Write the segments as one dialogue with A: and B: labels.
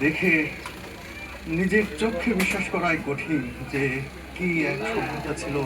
A: দেখে নিজের চোখে বিশ্বাস করাই কঠিন যে কি এক সভ্যতা ছিল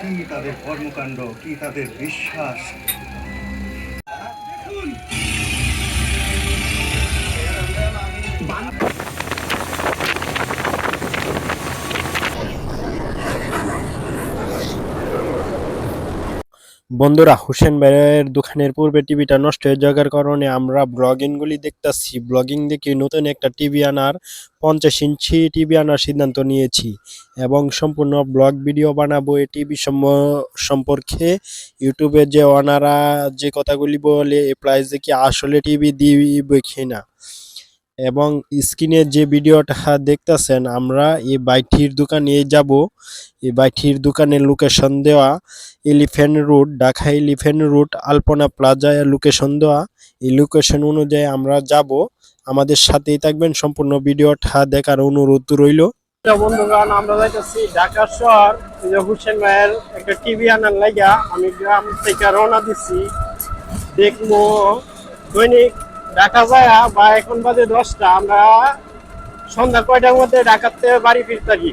A: কি তাদের কর্মকাণ্ড, কি তাদের বিশ্বাস।
B: বন্ধুরা, হোসেন ভাইয়ের দোকানের পূর্বে টিভিটা নষ্ট হয়ে যাওয়ার কারণে আমরা ব্লগিং গুলি দেখতাছি। ব্লগিং দেখে নতুন একটা টিভি আনার, পঞ্চাশ ইঞ্চি টিভি আনার সিদ্ধান্ত নিয়েছি এবং সম্পূর্ণ ব্লগ ভিডিও বানাবো এই টিভি সম্পর্কে। ইউটিউবে যে ওনারা যে কথাগুলি বলে এই প্রাইসে কি আসলে টিভি দিবে কিনা? এবং স্ক্রিনে যে ভিডিওটা দেখতাছেন, আমরা এই বাইটির দোকানে যাব। এই বাইটির দোকানের লোকেশন দেওয়া elephant road Dhaka elephant road Alpana প্লাজায় লোকেশন দেওয়া। এই লোকেশন অনুযায়ী আমরা যাব। আমাদের সাথেই থাকবেন, সম্পূর্ণ ভিডিওটা দেখার অনুরোধ রইল।
C: বন্ধুগণ, আমরা যাইতেছি ঢাকা শহর। হুসেন ভাইয়ের একটা টিভি আনার আমি গ্রাম থেকে রওনা দেখব দৈনিক ঢাকা যায়, বা এখন বাজে দশটা, আমরা সন্ধ্যা কয়টার মধ্যে ঢাকাতে বাড়ি ফিরতারি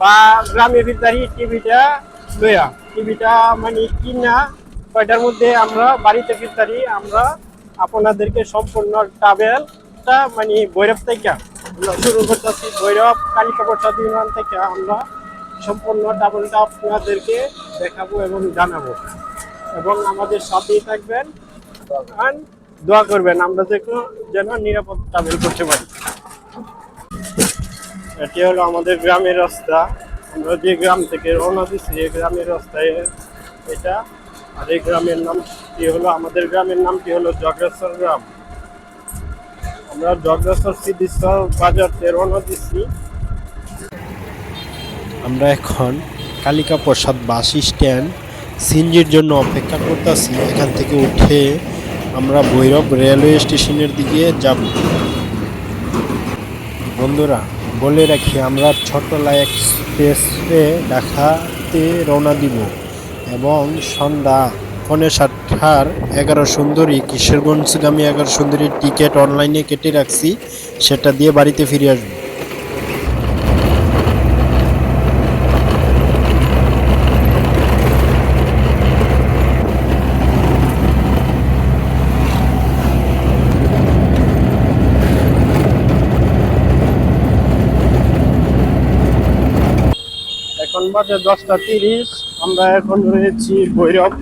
C: বা গ্রামে ফিরতারি টিভিটা লইয়া। টিভিটা মানে কিনা কয়টার মধ্যে আমরা বাড়িতে ফিরতারি আমরা আপনাদেরকে সম্পূর্ণ ট্রাভেলটা মানে ভৈরব থেকে আমরা শুরু করতেছি ভৈরব কালিকাপট্টা বিমান থেকে আমরা সম্পূর্ণ ট্রাভেলটা আপনাদেরকে দেখাবো এবং জানাব। এবং আমাদের সাথেই থাকবেন। আর দোয়া করবেন, আমরা দেখো যেন নিরাপদ ট্রাভেল করতে পারি। এটি হলো আমাদের গ্রামের রাস্তা। আমরা যে গ্রাম থেকে রওনা দিচ্ছি এই গ্রামের রাস্তায় এটা। আর এই গ্রামের নামটি হলো, আমাদের গ্রামের নামটি হলো জগরেশ্বর গ্রাম। আমরা জগরেশ্বর সিদ্ধেশ্বর বাজার রওনা দিচ্ছি
B: আমরা এখন কালিকা প্রসাদ বাস স্ট্যান্ড, সিনজির জন্য অপেক্ষা করতেছি। এখান থেকে উঠে আমরা ভৈরব রেলওয়ে স্টেশনের দিকে যাব। বন্ধুরা, বলে রাখি, আমরা ছোটলা এক্সপ্রেসে ঢাকাতে রওনা দিব এবং সন্ধ্যা পৌনে সাতটার এগারো সুন্দরী, কিশোরগঞ্জগামী এগারো সুন্দরীর টিকিট অনলাইনে কেটে রাখছি, সেটা দিয়ে বাড়িতে ফিরে আসব
C: এখন বাজে দশটা তিরিশ, আমরা এখন রয়েছি Bhairab.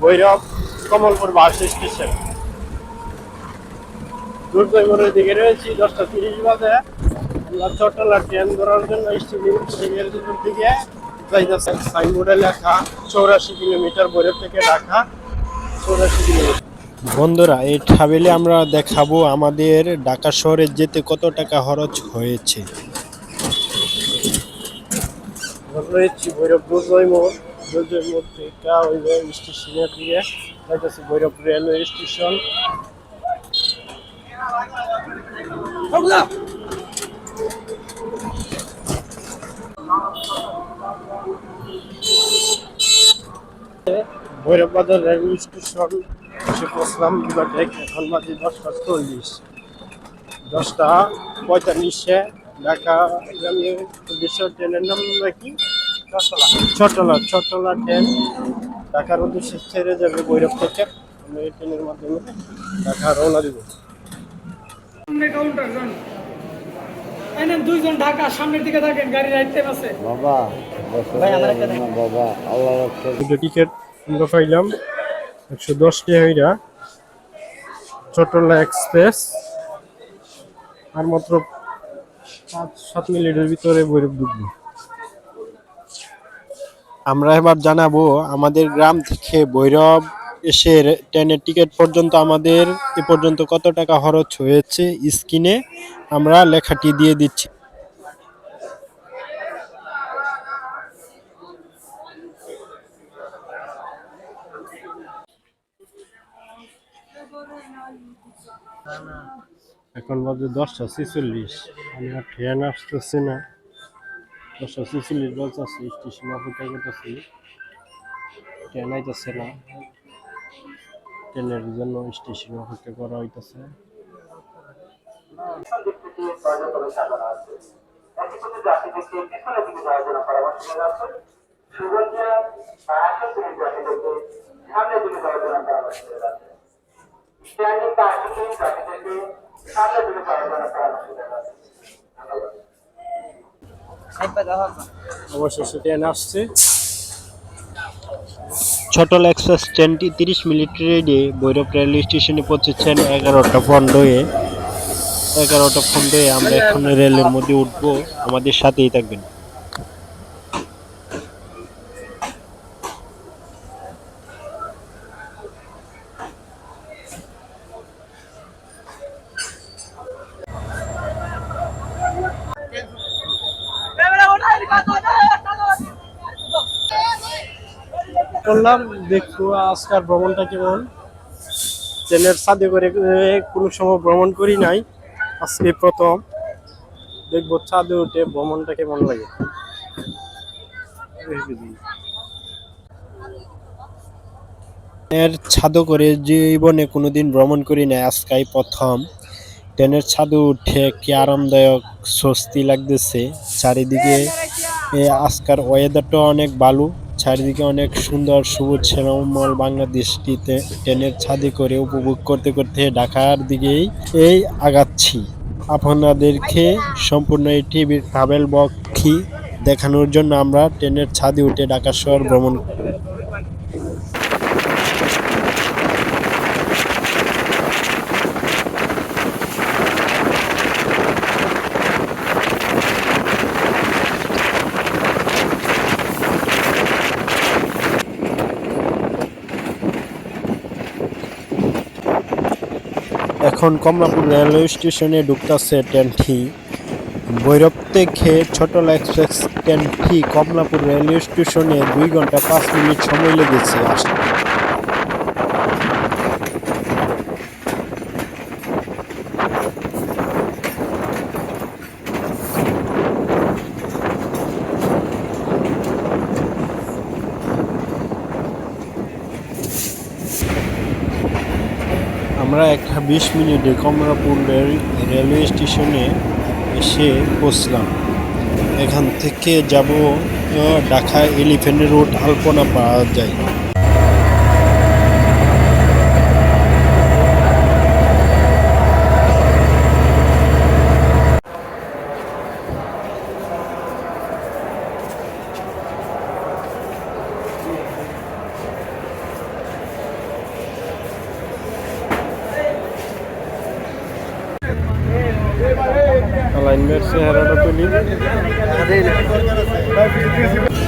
C: Bhairab Kamalpur bus station. দুর্গপুরের দিকে রয়েছি, দশটা তিরিশ বাজে। আমরা চট্টলা ট্রেন ধরার জন্য স্টেশনের দিকে। সাইনবোর্ডে লেখা, চৌরাশি কিলোমিটার ভৈরব থেকে ঢাকা, চৌরাশি কিলোমিটার।
B: বন্ধুরা, এই ট্রাভেলে আমরা দেখাবো আমাদের ঢাকা শহরে যেতে কত টাকা খরচ হয়েছে।
C: আমরা রয়েছি ভৈরব মোড় দুর্গয় থেকে ওই স্টেশনের দিকে যাইতেছি ভৈরব রেলওয়ে স্টেশন ভৈরব বাজার রেলওয়ে স্টেশন এসে পৌঁছলাম বিভাগে এখন বাজে দশটা চল্লিশ দশটা পঁয়তাল্লিশে ঢাকা গ্রামীণ উদ্দেশ্য ট্রেনের নাম নাকি চট্টলা। চট্টলা ট্রেন ঢাকার উদ্দেশ্যে ছেড়ে যাবে ভৈরব থেকে। আমরা এই ট্রেনের মাধ্যমে ঢাকা রওনা দিব।
D: সামনে কাউন্টার যান এই নেন দুইজন ঢাকা সামনের দিকে থাকেন গাড়ি রাইতে আছে।
C: দুটো টিকিট আমরা পাইলাম একশো দশ টাকা চট্টলা এক্সপ্রেস আর মাত্র পাঁচ সাত মিনিটের ভিতরে ভৈরব ঢুকবো।
B: আমরা এবার জানাব আমাদের গ্রাম থেকে ভৈরব এসে ট্রেনের টিকিট পর্যন্ত আমাদের এ পর্যন্ত কত টাকা খরচ হয়েছে স্ক্রিনে আমরা লেখাটি দিয়ে দিচ্ছি।
C: এখন বাজে দশটা ছেচল্লিশ। আমি আর ট্রেন আসতেছে না। দশটা ছেচল্লিশ বাজতেছে স্টেশনে অপেক্ষা করতেছি ট্রেন আইতেছে না। ট্রেনের জন্য স্টেশনে অপেক্ষা করা হইতেছে।
E: পিছন দিক
C: অবশেষে ট্রেন আসছে।
B: ছোটল এক্সপ্রেস ট্রেনটি তিরিশ মিনিট রেডি। ভৈরব রেল স্টেশনে পৌঁছেছেন এগারোটা পনেরোয়ে। এগারোটা পনেরোয়ে আমরা এখন রেলের মধ্যে উঠবো। আমাদের সাথেই থাকবেন।
C: করলাম, দেখব আজকাল ভ্রমণটা কেমন। ট্রেনের সাথে করে কোনো সময় ভ্রমণ করি নাই, আজকে প্রথম। দেখব ছাদে উঠে ভ্রমণটা কেমন লাগে।
B: ট্রেনের ছাদও করে জীবনে কোনোদিন ভ্রমণ করি না আজকাই প্রথম। ট্রেনের ছাদে উঠে কি আরামদায়ক স্বস্তি লাগতেছে। চারিদিকে আজকার ওয়েদারটা অনেক ভালো। চারিদিকে অনেক সুন্দর সবুজ শ্যামল বাংলাদেশটিতে ট্রেনের ছাদে করে উপভোগ করতে করতে ঢাকার দিকেই এই আগাচ্ছি। আপনাদেরকে সম্পূর্ণ এই টিভির ট্রাভেল বক্ষী দেখানোর জন্য আমরা ট্রেনের ছাদে উঠে ঢাকা শহর ভ্রমণ এখন কমলাপুর রেলওয়ে স্টেশনে ঢুকতেছে ট্রেনটি। ভৈরব থেকে ছোটল এক্সপ্রেস ট্রেনটি কমলাপুর রেলওয়ে স্টেশনে দুই ঘণ্টা পাঁচ মিনিট সময় লেগেছে। আসতে আমরা একটা বিশ মিনিটে কমলাপুর রেল- রেলওয়ে স্টেশনে এসে পৌঁছলাম। এখান থেকে যাব ঢাকা এলিফেন্ট রোড, আলপনা পাওয়া যায়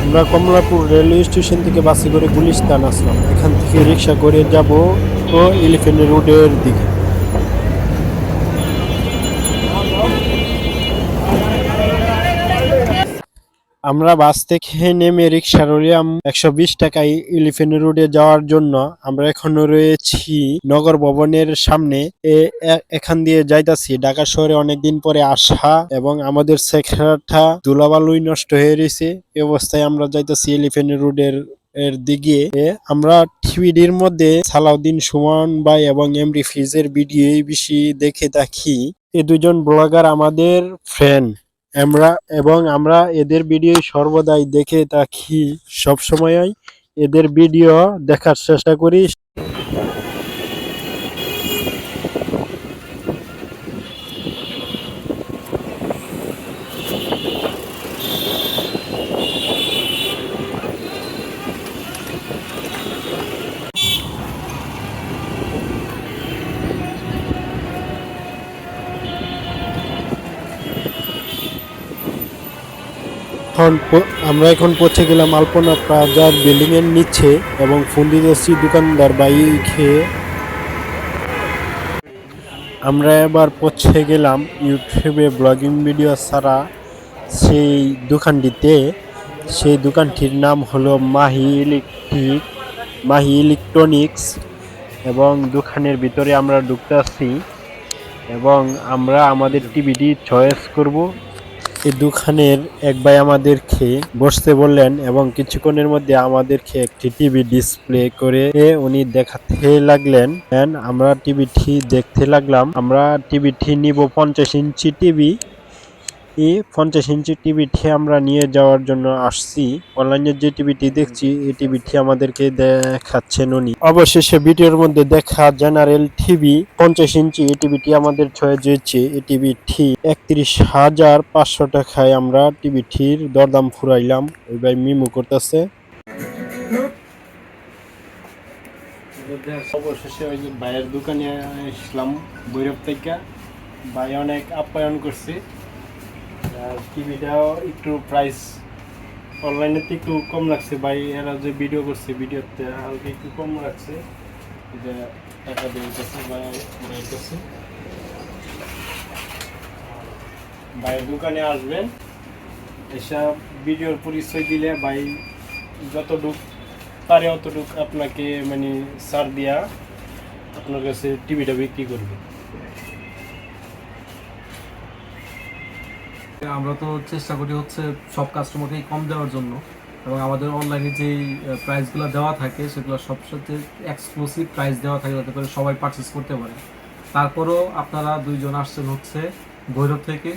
B: আমরা কমলাপুর রেলওয়ে স্টেশন থেকে বাসে করে গুলিস্তান আসলাম। এখান থেকে রিক্সা করে যাব ও এলিফেন্ট রোডের দিকে। আমরা বাস থেকে নেমে রিক্সা রইলাম একশো বিশ টাকায় এলিফেন্ট রোডে যাওয়ার জন্য আমরা এখনও রয়েছি নগর ভবনের সামনে। এ- এ- এখান দিয়ে যাইতাছি। ঢাকা শহরে অনেকদিন পরে আসা এবং আমাদের সেখানটা ধুলাবালুই নষ্ট হয়ে রয়েছে। এই অবস্থায় আমরা যাইতাছি এলিফেন্ট রোডের এর দিকে। এ, আমরা টিভিডির মধ্যে সালাউদ্দিন সুমন ভাই এবং এমডি ফিজের ভিডিও বেশি দেখে থাকি। এ দুজন ব্লগার আমাদের ফ্রেন্ড আমরা এবং আমরা এদের ভিডিও সর্বদাই দেখে থাকি সব সময়ই এদের ভিডিও দেখার চেষ্টা করি। এখন আমরা এখন পৌঁছে গেলাম আলপনা প্লাজার বিল্ডিং এর নিচে এবং ফোন দিতেছি দোকানদার বাই খেয়ে আমরা এবার পৌঁছে গেলাম ইউটিউবে ব্লগিং ভিডিও ছাড়া সেই দোকানটিতে। সেই দোকানটির নাম হলো মাহি ইলেকট্রিক মাহি ইলেকট্রনিক্স এবং দোকানের ভিতরে আমরা ঢুকতে আসছি এবং আমরা আমাদের টিভিটি চয়েস করব। এই দুখানের এক ভাই আমাদেরকে বসতে বললেন এবং কিছুক্ষণের মধ্যে আমাদেরকে একটি টিভি ডিসপ্লে করে উনি দেখাতে লাগলেন। আমরা টিভিটি দেখতে লাগলাম। আমরা টিভিটি নিব পঞ্চাশ ইঞ্চি টিভি। এই পঞ্চাশ ইঞ্চি টিভিটি আমরা নিয়ে যাওয়ার জন্য আসছি। অনলাইনে যে টিভিটি দেখছি, এই টিভিটি আমাদেরকে দেখাচ্ছেন উনি অবশেষে ভিডিওর মধ্যে দেখা জেনারেল টিভি, পঞ্চাশ ইঞ্চি এই টিভিটি আমাদের ছয়ে যেছে এই টিভিটি একত্রিশ হাজার পাঁচশো টাকায় আমরা টিভিটির দরদাম ফুরাইলাম। ওই ভাই মিমু করতেছে। অবশেষে ওই ভাইয়ের দোকানে আসলাম, ভৈরব থেকে। ভাই অনেক আপ্যায়ন করছে। আর টিভিটাও একটু প্রাইস অনলাইনে তো একটু কম লাগছে। ভাই, এরা যে ভিডিও করছে ভিডিওতে হালকা একটু কম লাগছে। এটা টাকা দিয়ে দিতেছে, ভাই ভাইয়ের দোকানে আসবেন এসব ভিডিওর পরিচয় দিলে ভাই, যতটুক পারে অতটুক আপনাকে মানে ছাড় দিয়া আপনার কাছে টিভিটা বিক্রি করবে।
F: আমরা তো চেষ্টা করি হচ্ছে সব কাস্টমারকেই কম দেওয়ার জন্য এবং আমাদের অনলাইনে যেই প্রাইসগুলো দেওয়া থাকে সেগুলো সবসাথে এক্সক্লুসিভ প্রাইস দেওয়া থাকে যাতে করে সবাই পারচেস করতে পারে। তারপরেও আপনারা দুইজন আসছেন হচ্ছে ভৈরব থেকে।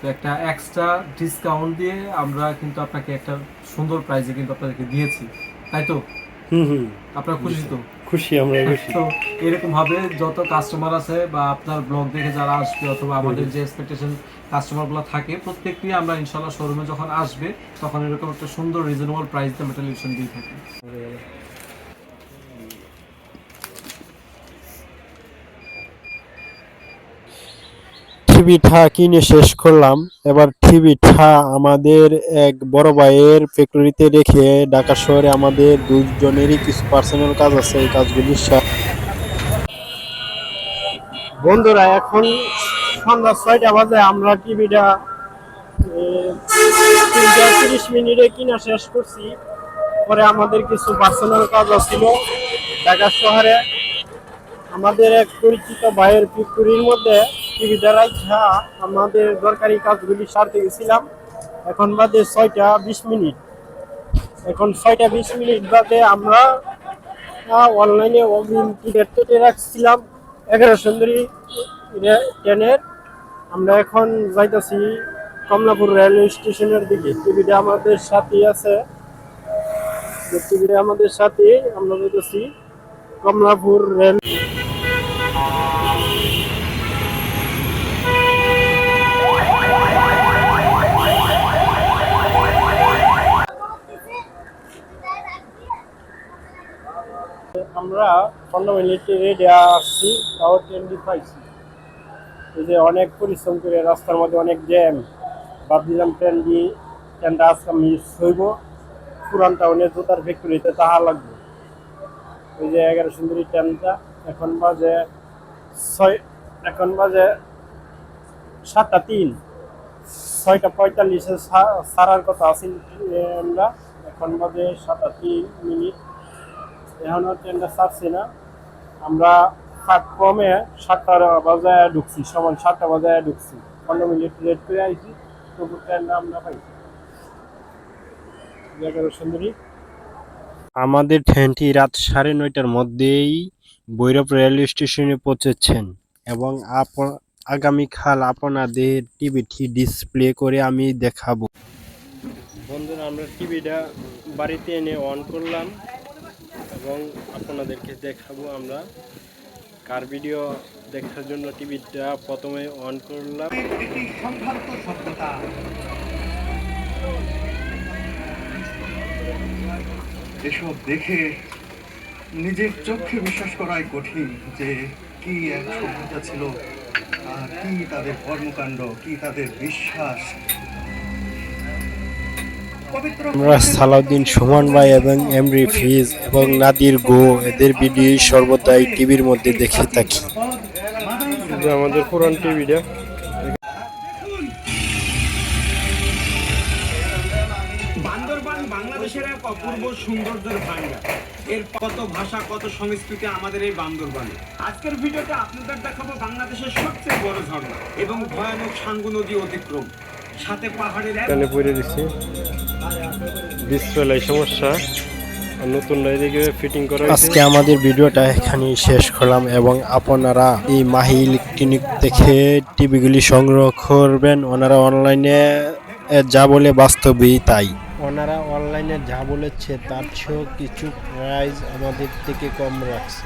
F: তো একটা এক্সট্রা ডিসকাউন্ট দিয়ে আমরা কিন্তু আপনাকে একটা সুন্দর প্রাইসে কিন্তু আপনাদেরকে দিয়েছি। তাই তো?
B: হুম হুম।
F: আপনারা খুশি তো?
B: খুশি আমরা খুশি
F: তো এরকম ভাবে যত কাস্টমার আছে বা আপনার ব্লগ দেখে যারা আসবে অথবা আমাদের যে এক্সপেকটেশন কাস্টমারগুলো থাকে প্রত্যেকটি আমরা ইনশাল্লাহ শোরুমে যখন আসবে তখন এরকম একটা সুন্দর রিজনেবল প্রাইস দিয়ে মেটালিশন দিয়ে থাকি।
B: টিভিটা কিনে শেষ করলাম। এবার টিভিটা আমাদের এক বড় ভাইয়ের ফ্যাক্টরিতে রেখে ঢাকা শহরে আমাদের দুজনেরই কিছু পার্সোনাল কাজ আছে, এই কাজগুলি
C: বন্ধুরা, এখন সন্ধ্যা ছয়টা বাজে, আমরা টিভিটা তিরিশ মিনিটে কিনা শেষ করছি। পরে আমাদের কিছু পার্সোনাল কাজ ছিল ঢাকা শহরে। আমাদের এক পরিচিত ভাইয়ের ফ্যাক্টরির মধ্যে টিভিটা রাখা আমাদের দরকারি কাজগুলি সারতে গেছিলাম। এখন বাদে ছয়টা বিশ মিনিট। এখন ছয়টা বিশ মিনিট বাদে আমরা অনলাইনে অগ্রিম টিকিট কেটে রাখছিলাম এগারো সুন্দরী ট্রেনের। আমরা এখন যাইতেছি কমলাপুর রেলওয়ে স্টেশনের দিকে। টিভিটা আমাদের সাথেই আছে। টিভিটা আমাদের সাথে আমরা যাইতেছি কমলাপুর রেল আমরা পনেরো মিনিটে রেডি আসছি তাও ট্রেনটি পাইছি এই যে অনেক পরিশ্রম করে রাস্তার মধ্যে অনেক জ্যাম ভাবছিলাম ট্রেন দিয়ে ট্রেনটা আজকে মিস হইব পুরান টাউনে জুতার ফ্যাক্টরিতে তাহা লাগবে। ওই যে এগারো সুন্দরী ট্রেনটা এখন বাজে ছয়, এখন বাজে সাতটা তিন। ছয়টা পঁয়তাল্লিশে ছাড়ার কথা আছে, আমরা এখন বাজে সাতটা তিন মিনিট। এখনও ট্রেনটা ছাড়ছে না। আমরা সাত কমে সাতটা বাজায় ঢুকছি সমান সাতটা বাজায় ঢুকছি। পনেরো মিনিট লেট করে আইছি তবু ট্রেনটা আমরা পাইছি এগারো সুন্দরী।
B: আমাদের ট্রেনটি রাত সাড়ে নয়টার মধ্যেই ভৈরব রেলওয়ে স্টেশনে পৌঁছেছেন এবং আগামীকাল আপনাদের টিভিটি ডিসপ্লে করে আমি দেখাবো। বন্ধুরা আমরা টিভিটা বাড়িতে এনে অন করলাম। এবং আপনাদেরকে দেখাবো আমরা কার ভিডিও দেখার জন্য টিভিটা প্রথমে অন করলাম।
A: সভ্যতা এসব দেখে নিজের চোখে বিশ্বাস করাই কঠিন যে কি এক সভ্যতা ছিল কি তাদের কর্মকাণ্ড, কি তাদের বিশ্বাস
B: আমরা সালাউদ্দিন সুমন ভাই এবং এমরি ফিজ এবং নাদির গো এদের ভিডিও সর্বদাই টিভির মধ্যে দেখে থাকি। আমাদের পুরান টিভিটা
G: বান্দরবান বাংলাদেশের এক অপূর্ব সৌন্দর্যের ভান্ডার এর কত ভাষা কত সংস্কৃতি আমাদের এই বান্দরবানে। আজকের ভিডিওতে আপনাদের দেখাবো বাংলাদেশের সবচেয়ে বড় ঝর্ণা এবং ভয়ানক সাঙ্গু নদী অতিক্রম।
B: এখানে পরে দিছি। ডিসপ্লে সমস্যা। আর নতুন এদিকে ফিটিং করা আজকে আমাদের ভিডিওটা এখানেই শেষ করলাম এবং আপনারা এই মাহি ইলেকট্রনিক থেকে টিভিগুলি সংগ্রহ করবেন। ওনারা অনলাইনে যা বলে বাস্তবেই তাই। ওনারা অনলাইনে যা বলেছে তার চেয়েও কিছু প্রাইস আমাদের থেকে কম রাখছে।